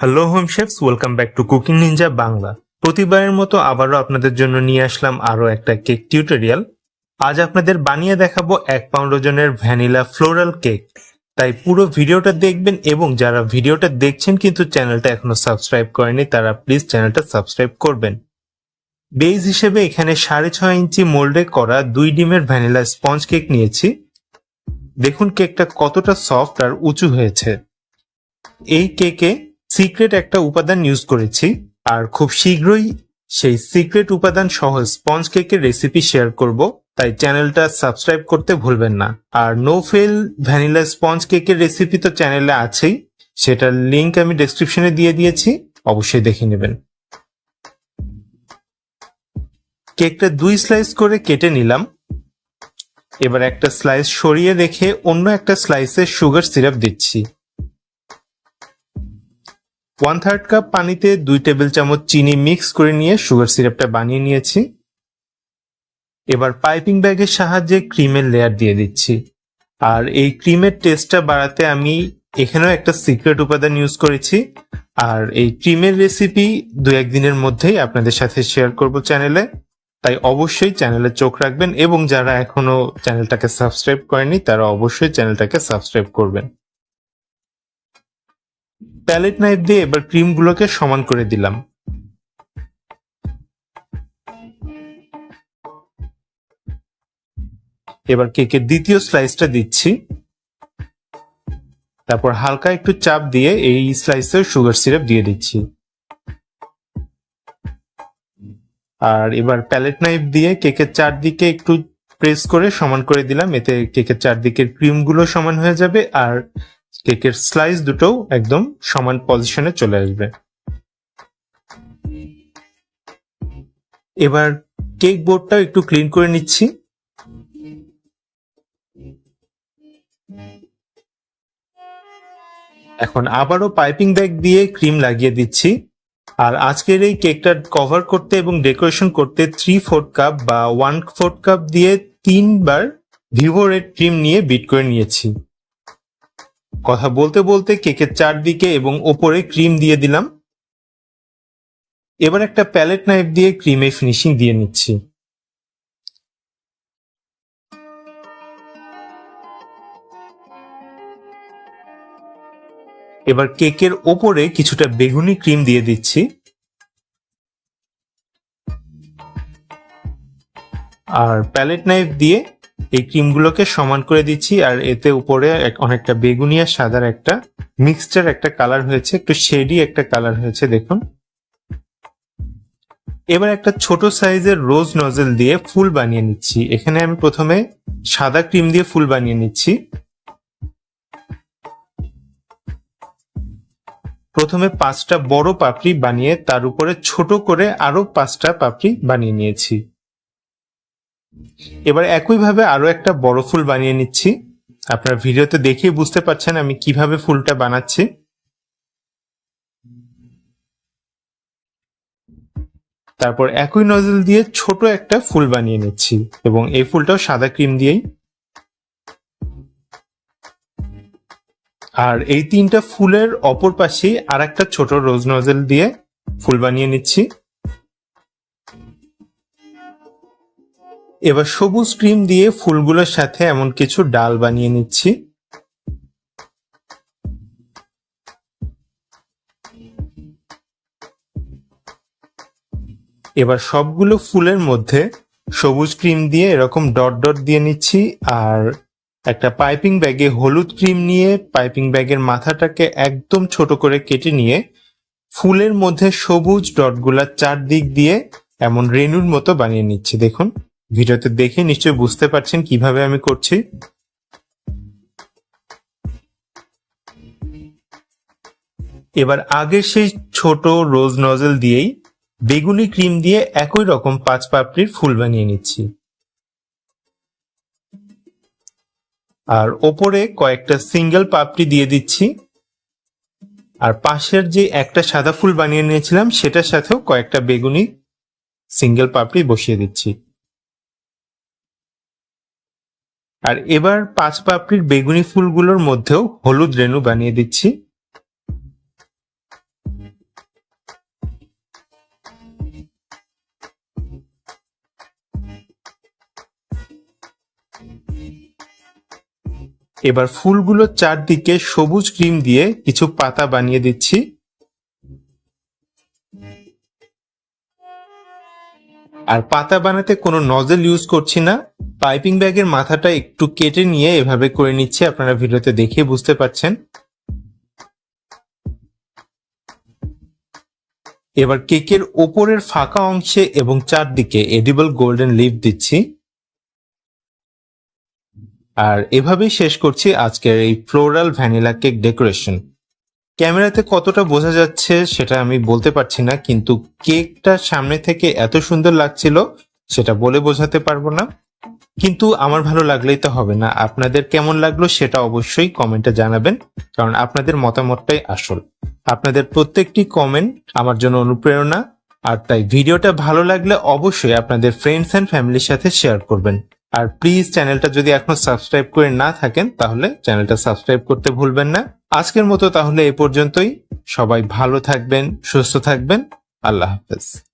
Hello home chefs welcome back to cooking ninja Bangla প্রতিবারের মতো আবারও আপনাদের জন্য নিয়ে আসলাম আরও একটা কেক টিউটোরিয়াল আজ আপনাদের বানিয়ে দেখাবো এক পাউন্ড ওজনের ভ্যানিলা ফ্লোরাল কেক তাই পুরো ভিডিওটা দেখবেন এবং যারা ভিডিওটা দেখছেন কিন্তু চ্যানেলটা এখনও সাবস্ক্রাইব করেনি তারা প্লিজ চ্যানেলটা সাবস্ক্রাইব করবেন। বেজ হিসেবে এখানে সাড়ে ছয় ইঞ্চি মোল্ডে করা দুই ডিমের ভ্যানিলা স্পঞ্জ কেক নিয়েছি। দেখুন কেকটা কতটা সফট আর উঁচু হয়েছে। এই কেকে সিক্রেট একটা উপাদান ইউজ করেছি, আর খুব শীঘ্রই সেই সিক্রেট উপাদান সহ স্পঞ্জ কেকের রেসিপি শেয়ার করব, তাই চ্যানেলটা সাবস্ক্রাইব করতে ভুলবেন না। আর নো ফেল ভ্যানিলা স্পঞ্জ কেকের রেসিপি তো চ্যানেলে আছেই, সেটার লিংক আমি ডেসক্রিপশনে দিয়ে দিয়েছি, অবশ্যই দেখে নেবেন। কেকটা দুই স্লাইস করে কেটে নিলাম। এবার একটা স্লাইস সরিয়ে রেখে অন্য একটা স্লাইসে সুগার সিরাপ দিচ্ছি। ওয়ান থার্ড কাপ পানিতে দুই টেবিল চামচ চিনি মিক্স করে নিয়ে সুগার সিরাপটা বানিয়ে নিয়েছি। এবার পাইপিং ব্যাগের সাহায্যে ক্রিমের লেয়ার দিয়ে দিচ্ছি। আর এই ক্রিমের টেস্টটা বাড়াতে আমি এখানেও একটা সিক্রেট উপাদান ইউজ করেছি। আর এই ক্রিমের রেসিপি দু একদিনের মধ্যেই আপনাদের সাথে শেয়ার করব চ্যানেলে। তাই অবশ্যই চ্যানেলে চোখ রাখবেন এবং যারা এখনও চ্যানেলটাকে সাবস্ক্রাইব করেনি তারা অবশ্যই চ্যানেলটাকে সাবস্ক্রাইব করবেন। প্যালেট নাইফ দিয়ে এবার ক্রিমগুলোকে সমান করে দিলাম। এবার কেকের দ্বিতীয় স্লাইসটা দিচ্ছি। তারপর হালকা একটু চাপ দিয়ে এই স্লাইসের সুগার সিরাপ দিয়ে দিচ্ছি। আর এবার প্যালেট নাইফ দিয়ে কেকের চারদিকে একটু প্রেস করে সমান করে দিলাম, এতে কেকের চারদিকের ক্রিমগুলো সমান হয়ে যাবে। আর কেকের স্লাইস দুটোও একদম সমান পজিশনে চলে আসবে। এবার কেক বোর্ডটাও একটু ক্লিন করে নিচ্ছি। এখন আবারও পাইপিং ব্যাগ দিয়ে ক্রিম লাগিয়ে দিচ্ছি। আর আজকের এই কেকটা কভার করতে এবং ডেকোরেশন করতে থ্রি ফোর্থ কাপ বা ওয়ান ফোর্থ কাপ দিয়ে তিনবার ভিভো রেড ক্রিম নিয়ে বিট করে নিয়েছি। কথা বলতে বলতে কেকের চারদিকে এবং ওপরে ক্রিম দিয়ে দিলাম। এবার একটা প্যালেট নাইফ দিয়ে ক্রিমে ফিনিশিং দিয়ে নিচ্ছি। এবার কেকের ওপরে কিছুটা বেগুনি ক্রিম দিয়ে দিচ্ছি। আর প্যালেট নাইফ দিয়ে এই ক্রিমগুলোকে সমান করে দিচ্ছি, আর এতে উপরে অনেকটা বেগুনি আর সাদার একটা মিক্সচার একটা কালার হয়েছে, একটু শেডি একটা কালার হয়েছে, দেখুন। এবার একটা ছোট সাইজের রোজ নজেল দিয়ে ফুল বানিয়ে নিচ্ছি। এখানে আমি প্রথমে সাদা ক্রিম দিয়ে ফুল বানিয়ে নিচ্ছি। প্রথমে পাঁচটা বড় পাপড়ি বানিয়ে তার উপরে ছোট করে আরও পাঁচটা পাপড়ি বানিয়ে নিয়েছি। এবার একইভাবে আরও একটা বড় ফুল বানিয়ে নিচ্ছি। আপনার ভিডিওতে দেখেই বুঝতে পারছেন আমি কীভাবে ফুলটা বানাচ্ছি। তারপর একই নজল দিয়ে ছোট একটা ফুল বানিয়ে নিচ্ছি এবং এই ফুলটাও সাদা ক্রিম দিয়েই। আর এই তিনটা ফুলের অপর পাশেই আর একটা ছোট রোজ নজেল দিয়ে ফুল বানিয়ে নিচ্ছি। এবার সবুজ ক্রিম দিয়ে ফুলগুলোর সাথে এমন কিছু ডাল বানিয়ে নিচ্ছি। এবার সবগুলো ফুলের মধ্যে সবুজ ক্রিম দিয়ে এরকম ডট ডট দিয়ে নিচ্ছি, আর একটা পাইপিং ব্যাগে হলুদ ক্রিম নিয়ে পাইপিং ব্যাগের মাথাটাকে একদম ছোট করে কেটে নিয়ে ফুলের মধ্যে সবুজ ডটগুলা চারদিক দিয়ে এমন রেণুর মতো বানিয়ে নিচ্ছি, দেখুন। ভিডিওতে দেখে নিশ্চয়ই বুঝতে পারছেন কীভাবে আমি করছি। এবার আগের সেই ছোট রোজ নজল দিয়েই বেগুনি ক্রিম দিয়ে একই রকম পাঁচ পাপড়ির ফুল বানিয়ে নিচ্ছি। আর ওপরে কয়েকটা সিঙ্গেল পাপড়ি দিয়ে দিচ্ছি। আর পাশের যে একটা সাদা ফুল বানিয়ে নিয়েছিলাম, সেটার সাথেও কয়েকটা বেগুনি সিঙ্গেল পাপড়ি বসিয়ে দিচ্ছি। আর এবার পাঁচ পাপড়ির বেগুনি ফুলগুলোর মধ্যেও হলুদ রেণু বানিয়ে দিচ্ছি। এবার ফুলগুলোর চারদিকে সবুজ ক্রিম দিয়ে কিছু পাতা বানিয়ে দিচ্ছি। আর পাতা বানাতে কোনো নজেল ইউজ করছি না। পাইপিং ব্যাগের মাথাটা একটু কেটে নিয়ে এভাবে করে নিচ্ছি, আপনারা ভিডিওতে দেখে বুঝতে পারছেন এবার কেকের ওপরের ফাঁকা অংশে এবং চারদিকে এডিবল গোল্ডেন লিভ দিচ্ছি। আর এভাবেই শেষ করছি আজকের এই ফ্লোরাল ভ্যানিলা কেক ডেকোরেশন ক্যামেরাতে কতটা বোঝা যাচ্ছে সেটা আমি বলতে পারছি না, কিন্তু কেকটা সামনে থেকে এত সুন্দর লাগছিল সেটা বলে বোঝাতে পারব না। কিন্তু আমার ভালো লাগলেই তো হবে না। আপনাদের কেমন লাগল সেটা অবশ্যই কমেন্টে জানাবেন, কারণ আপনাদের মতামতটাই আসল। আপনাদের প্রত্যেকটি কমেন্ট আমার জন্য অনুপ্রেরণা, আর তাই ভিডিওটা ভালো লাগলে অবশ্যই আপনাদের ফ্রেন্ডস অ্যান্ড ফ্যামিলির সাথে শেয়ার করবেন। আর প্লিজ চ্যানেলটা যদি এখনও সাবস্ক্রাইব করে না থাকেন, তাহলে চ্যানেলটা সাবস্ক্রাইব করতে ভুলবেন না। আজকের মতো তাহলে এ পর্যন্তই। সবাই ভালো থাকবেন, সুস্থ থাকবেন। আল্লাহ হাফেজ।